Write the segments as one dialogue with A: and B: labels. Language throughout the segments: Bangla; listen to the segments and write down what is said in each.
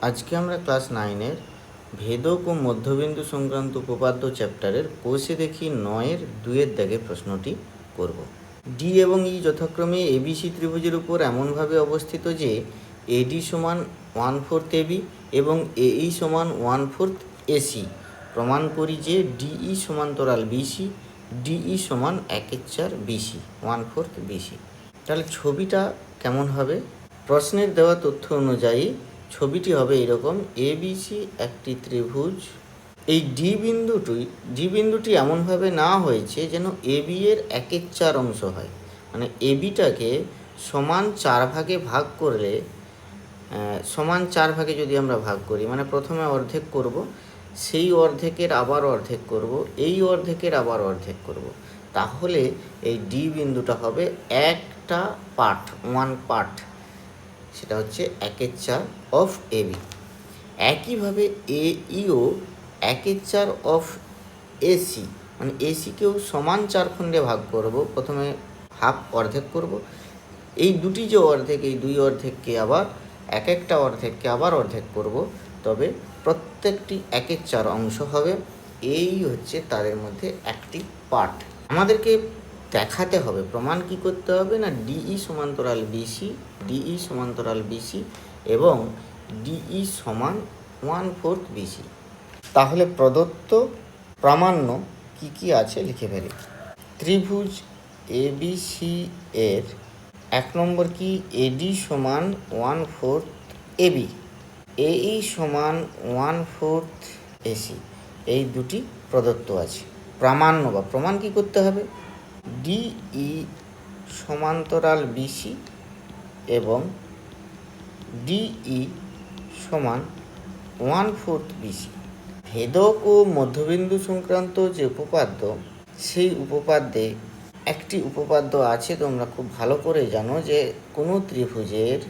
A: আজকে আমরা ক্লাস নাইনের ভেদক ও মধ্যবিন্দু সংক্রান্ত উপপাদ্য চ্যাপ্টারের কোষে দেখি নয়ের দুয়ের দাগে প্রশ্নটি করব। ডি এবং ই যথাক্রমে এবিসি ত্রিভুজের উপর এমনভাবে অবস্থিত যে এডি সমান ওয়ান ফোর্থ এবি এবং এই সমান ওয়ান ফোর্থ এসি প্রমাণ করি যে ডিই সমান্তরাল বিসি ডিই সমান একের চার বিসি ওয়ান ফোর্থ বিসি তাহলে ছবিটা কেমন হবে? প্রশ্নের দেওয়া তথ্য অনুযায়ী ছবিটি হবে এরকম এবিসি একটি ত্রিভুজ। এই ডি বিন্দুটি ডি বিন্দুটি এমনভাবে না হয়েছে যেন এবি এর একের চার অংশ হয়। মানে এবিটাকে সমান চার ভাগে ভাগ করলে সমান চার ভাগে যদি আমরা ভাগ করি মানে প্রথমে অর্ধেক করব, সেই অর্ধেকের আবার অর্ধেক করব, এই অর্ধেকের আবার অর্ধেক করব। তাহলে এই ডি বিন্দুটা হবে একটা পার্ট ওয়ান পার্ট সেটা হচ্ছে একের চার অফ এ বি একইভাবে এ ইও একের চার অফ এসি মানে এসিকেও সমান চার খণ্ডে ভাগ করব, প্রথমে হাফ অর্ধেক করব। এই দুটি যে অর্ধেক, এই দুই অর্ধেককে আবার, এক একটা অর্ধেককে আবার অর্ধেক করব। তবে প্রত্যেকটি একের চার অংশ হবে। এই হচ্ছে তাদের মধ্যে একটি পার্ট আমাদেরকে দেখাতে হবে। প্রমাণ কি করতে হবে না? ডিই সমান্তরাল বিসি ডিই সমান্তরাল বিসি এবং ডিই সমান ওয়ান ফোর্থ বিসি তাহলে প্রদত্ত প্রামাণ্য কি কি আছে লিখে ফেলি। ত্রিভুজ এবিসি এর এক নম্বর কি? এডি সমান ওয়ান ফোর্থ এবি এই সমান ওয়ান ফোর্থ এসি এই দুটি প্রদত্ত আছে। প্রামাণ্য বা প্রমাণ কি করতে হবে? ডিই সমান্তরাল বিসি এবং ডিই সমান ওয়ান ফোর্থ বিসি ভেদক ও মধ্যবিন্দু সংক্রান্ত যে উপপাদ্য, সেই উপপাদ্যে একটি উপপাদ্য আছে, তোমরা খুব ভালো করে জানো যে কোনো ত্রিভুজের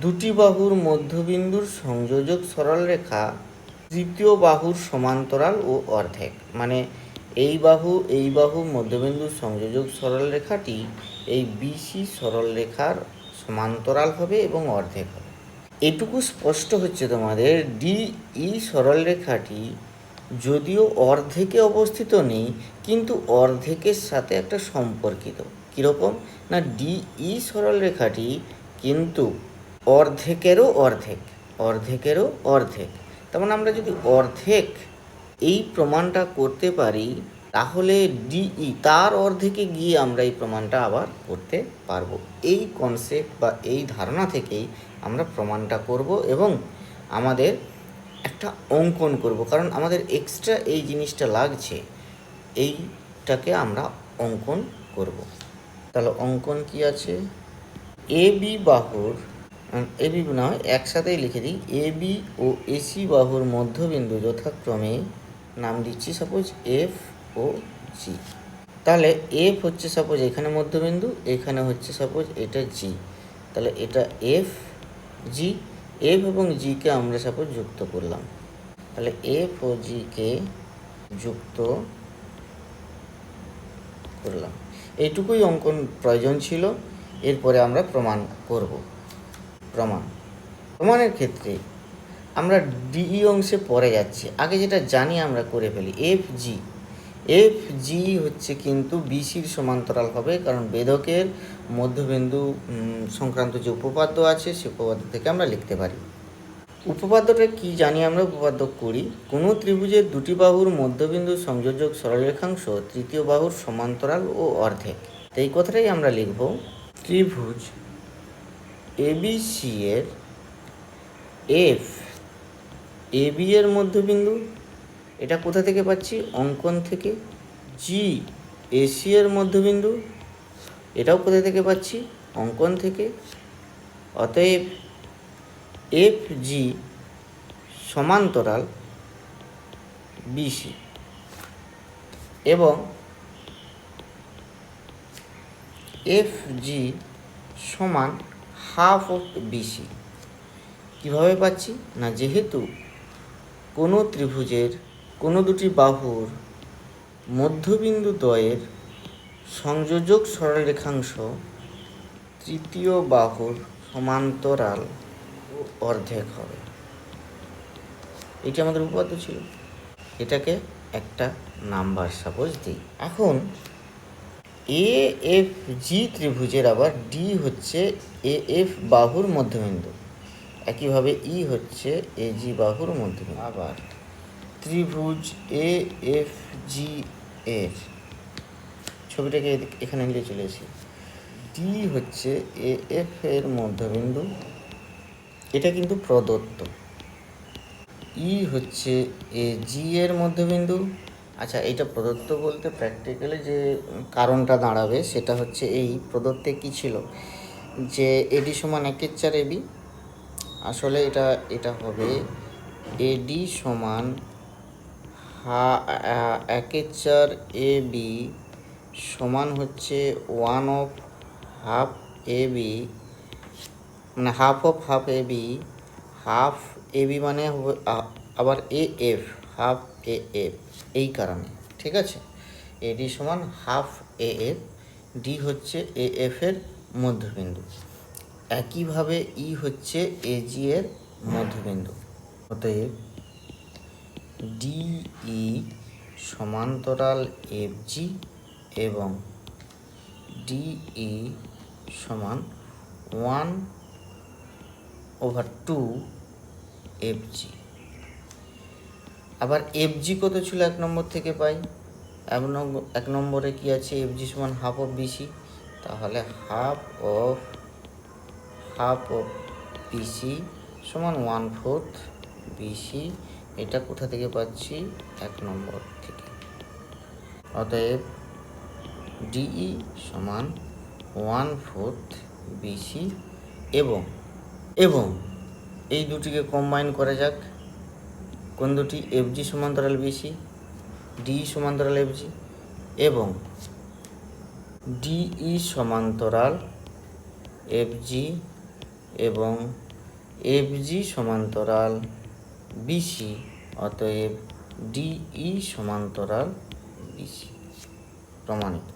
A: দুটি বাহুর মধ্যবিন্দুর সংযোজক সরলরেখা তৃতীয় বাহুর সমান্তরাল ও অর্ধেক। মানে এই বাহু এই বাহু মধ্যবিন্দুর সংযোজক সরলরেখাটি এই বিসি সরলরেখার সমান্তরাল হবে এবং অর্ধেক হবে এটুকু স্পষ্ট হচ্ছে তোমাদের ডিই সরলরেখাটি যদিও অর্ধেকে অবস্থিত নেই, কিন্তু অর্ধেকের সাথে একটা সম্পর্কিত। কীরকম? না ডিই সরলরেখাটি কিন্তু অর্ধেকেরও অর্ধেক অর্ধেকেরও অর্ধেক। তার মানে আমরা যদি অর্ধেক এই প্রমাণটা করতে পারি, তাহলে ডিই তার অর্ধেকে গিয়ে আমরা এই প্রমাণটা আবার করতে পারব। এই কনসেপ্ট বা এই ধারণা থেকেই আমরা প্রমাণটা করব এবং আমাদের একটা অঙ্কন করব, কারণ আমাদের এক্সট্রা এই জিনিসটা লাগছে, এইটাকে আমরা অঙ্কন করব। তাহলে অঙ্কন কি আছে? এ বি বাহুর, এ বি নয়, একসাথেই লিখে দিই, এ বি ও এসি বাহুর মধ্যবিন্দু যথাক্রমে নাম দিচ্ছি সাপোজ এফ ও জি তাহলে এফ হচ্ছে সাপোজ এখানে মধ্যবিন্দু, এখানে হচ্ছে সাপোজ এটা জি তাহলে এটা এফ জি এফ এবং জিকে আমরা সাপোজ যুক্ত করলাম। তাহলে এফ ও জিকে যুক্ত করলাম। এইটুকুই অঙ্কন প্রয়োজন ছিল, এরপরে আমরা প্রমাণ করব। প্রমাণ। প্রমাণের ক্ষেত্রে আমরা ডিই অংশে পরে যাচ্ছি। আগে যেটা জানি আমরা করে ফেলি। F G. এফ জি হচ্ছে কিন্তু বিসির সমান্তরাল হবে, কারণ বেদকের মধ্যবিন্দু সংক্রান্ত যে উপপাদ্য আছে, সে উপপাদ্য থেকে আমরা লিখতে পারি। উপপাদ্যটা কি জানি আমরা উপপাদ্য করি? কোনো ত্রিভুজের দুটি বাহুর মধ্যবিন্দু সংযোজক সরলরেখাংশ তৃতীয় বাহুর সমান্তরাল ও অর্ধেক। তো এই কথাটাই আমরা লিখব। ত্রিভুজ এবিসি এর এফ এবি এর মধ্যবিন্দু, এটা কোথা থেকে পাচ্ছি? অঙ্কন থেকে। জি এসি এর মধ্যবিন্দু, এটাও কোথা থেকে পাচ্ছি? অঙ্কন থেকে। অতএব এফ জি সমান্তরাল বিসি এবং এফ জি সমান হাফ অফ বিসি কীভাবে পাচ্ছি? না, যেহেতু কোনো ত্রিভুজের কোনো দুটি বাহুর মধ্যবিন্দু দ্বয়ের সংযোজক সরলরেখাংশ তৃতীয় বাহুর সমান্তরাল অর্ধেক হবে। এটি আমাদের উপপাদ্য ছিল। এটাকে একটা নাম্বার সাপোজ দিই। এখন এ এফ জি ত্রিভুজের আবার ডি হচ্ছে এ এফ বাহুর মধ্যবিন্দু। একইভাবে ই হচ্ছে এ জি বাহুর মধ্যবিন্দু আবার ত্রিভুজ এ, এফ, জি, এর ছবিটাকে এখানে নিয়ে চলে এসি ডি হচ্ছে এ, এফ এর মধ্যবিন্দু। এটা কিন্তু প্রদত্ত। ই হচ্ছে এ, জি এর মধ্যবিন্দু। আচ্ছা এটা প্রদত্ত বলতে প্র্যাকটিক্যালি যে কারণটা দাঁড়াবে সেটা হচ্ছে এই, প্রদত্তে কি ছিল? যে এডি সমান একের চার এবি আসলে এটা এটা হবে এডি সমান হা একের এ বি সমান হচ্ছে one of half A B মানে half of half A B half A B মানে আবার A F half A F এই কারণে, ঠিক আছে? এডি সমান হাফ এ এফ ডি হচ্ছে এ এফ এর মধ্যবিন্দু। একইভাবে ই হচ্ছে এ জি এর মধ্যবিন্দু। অতএব ডিই সমান্তরাল এফ জি এবং ডিই সমান one over two F G আবার এফ জি কত ছিল এক নম্বর থেকে পাই? এক নম্বর এক নম্বরে কি আছে? এফ জি সমান হাফ অফ বিসি তাহলে half of half of BC সমান ওয়ান ফোর্থ বিসি, এটা কোথা থেকে পাচ্ছি? এক নম্বর থেকে। অতএব ডিই সমান ওয়ান ফোর্থ বিসি এবং এবং এই দুটিকে কম্বাইন করা যাক। কোন দুটি? এফজি সমান্তরাল বিসি ডি সমান্তরাল এফজি এবং ডিই সমান্তরাল এফজি এবং এফ জি সমান্তরাল বিসি অতএব ডিই সমান্তরাল বিসি প্রমাণিত।